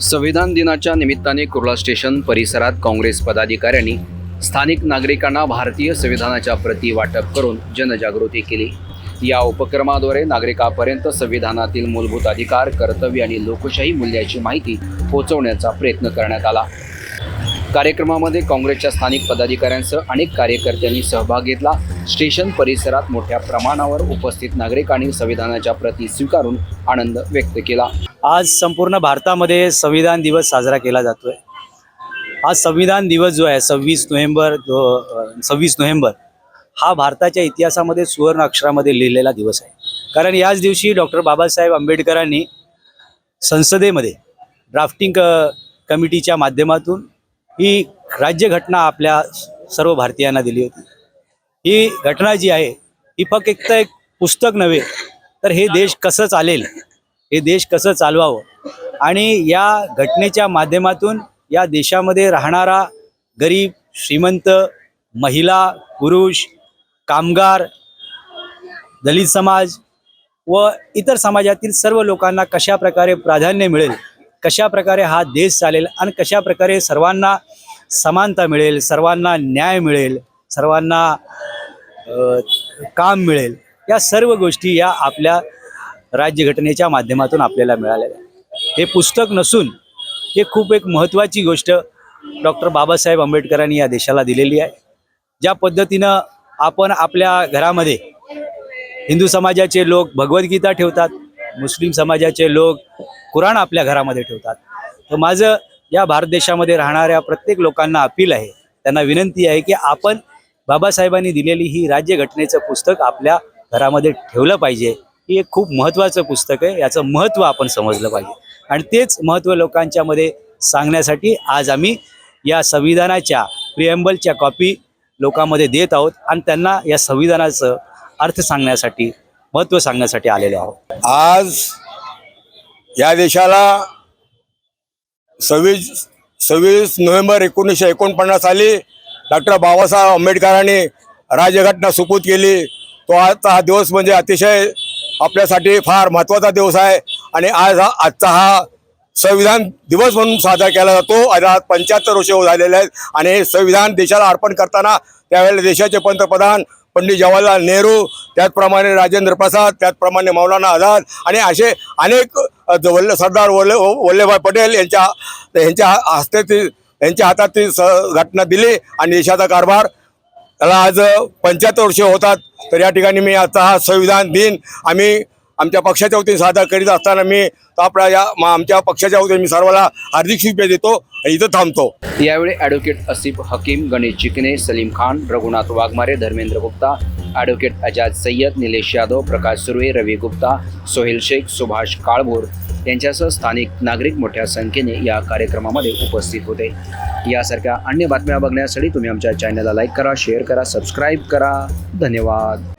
संविधान दिनाच्या निमित्ताने कुर्ला स्टेशन परिसरात काँग्रेस पदाधिकाऱ्यांनी स्थानिक नागरिकांना भारतीय संविधानाच्या प्रती वाटप करून जनजागृती केली. या उपक्रमाद्वारे नागरिकांपर्यंत संविधानातील मूलभूत अधिकार कर्तव्य आणि लोकशाही मूल्याची माहिती पोहोचवण्याचा प्रयत्न करण्यात आला. कार्यक्रमामध्ये काँग्रेसच्या स्थानिक पदाधिकाऱ्यांसह अनेक कार्यकर्त्यांनी सहभाग घेतला. स्टेशन परिसरात मोठ्या प्रमाणावर उपस्थित नागरिकांनी संविधानाच्या प्रती स्वीकारून आनंद व्यक्त केला. आज संपूर्ण भारतामध्ये संविधान दिवस साजरा केला जातोय. आज संविधान दिवस जो आहे सव्वीस नोव्हेंबर सव्वीस नोव्हेंबर हा भारताच्या इतिहासामध्ये सुवर्ण अक्षरामध्ये लिहिलेला दिवस आहे. कारण याच दिवशी डॉक्टर बाबासाहेब आंबेडकरांनी संसदेमध्ये ड्राफ्टिंग क कमिटीच्या माध्यमातून ही राज्यघटना आपल्या सर्व भारतीयांना दिली होती. ही घटना जी आहे ही फक्त एक तर एक पुस्तक नव्हे तर हे देश कसं चालेल हे देश कसं चालवावं आणि या घटनेच्या माध्यमातून या देशामध्ये राहणारा गरीब श्रीमंत महिला पुरुष कामगार दलित समाज व इतर समाजातील सर्व लोकांना कशा प्रकारे प्राधान्य मिळेल कशा प्रकारे हा देश चालेल आणि कशा प्रकारे सर्वांना समानता मिळेल सर्वांना न्याय मिळेल सर्वांना काम मिळेल या सर्व गोष्टी या आपल्या राज्यघटनेच्या माध्यमातून आपल्याला मिळालेल्या आहेत. हे पुस्तक नसून हे खूप एक महत्त्वाची गोष्ट डॉक्टर बाबासाहेब आंबेडकरांनी या देशाला दिलेली आहे ज्या पद्धतीनं आपण आपल्या घरामध्ये हिंदू समाजाचे लोक भगवद्गीता ठेवतात मुस्लिम समाजाचे लोक कुराण आपल्या घरामध्ये ठेवतात. तर माझं या भारत देशामध्ये राहणाऱ्या प्रत्येक लोकांना अपील आहे त्यांना विनंती आहे की आपण बाबासाहेबांनी दिलेली ही राज्यघटनेचं पुस्तक आपल्या घरामध्ये ठेवलं पाहिजे. ही एक खूप महत्त्वाचं पुस्तक आहे याचं महत्त्व आपण समजलं पाहिजे. आणि तेच महत्त्व लोकांच्या मध्ये सांगण्यासाठी आज आम्ही या संविधानाच्या प्रिएम्बलच्या कॉपी लोकांमध्ये देत आहोत आणि त्यांना या संविधानाचं अर्थ सांगण्यासाठी महत्त्व सांगण्यासाठी आलेलो आहोत. आज या देशाला सव्वीस सव्वीस नोव्हेंबर एकोणीसशे एकोणपन्नास साली डॉक्टर बाबासाहेब आंबेडकरांनी राज्यघटना सुपूत केली. तो आजचा हा दिवस म्हणजे अतिशय आपल्यासाठी फार महत्त्वाचा दिवस आहे आणि आज हा आजचा हा संविधान दिवस म्हणून साजरा केला जातो. आज आज पंच्याहत्तर वर्ष झालेले आहेत आणि हे संविधान देशाला अर्पण करताना त्यावेळेला देशाचे पंतप्रधान पंडित जवाहरलाल नेहरू त्याचप्रमाणे राजेंद्र प्रसाद त्याचप्रमाणे मौलाना आझाद आणि असे अनेक वल्ल सरदार वल्ल वल्लभभाई पटेल यांच्या यांच्या हस्ते ती यांच्या हातात ती स घटना दिली आणि देशाचा कारभार. त्याला आज पंच्याहत्तर वर्ष होतात तर या ठिकाणी मी आता हा संविधान दिन आम्ही आमच्या पक्षाच्या वतीने सादर करीत असताना मी आपला आपल्या या आमच्या पक्षाच्या वतीने मी सर्वांना हार्दिक शुभेच्छा देतो आणि इथं थांबतो. यावेळी ॲडव्होकेट असिफ हकीम गणेश चिकने सलीम खान रघुनाथ वाघमारे धर्मेंद्र गुप्ता ॲडव्होकेट अजाज सय्यद निलेश यादव प्रकाश सुर्वे रवी गुप्ता सोहेल शेख सुभाष काळभोर यांच्यासह स्थानिक नागरिक मोठ्या संख्येने या कार्यक्रमामध्ये उपस्थित होते. यासारख्या अन्य बातम्या बघण्यासाठी तुम्ही आमच्या चॅनलला लाईक करा शेअर करा सबस्क्राईब करा. धन्यवाद.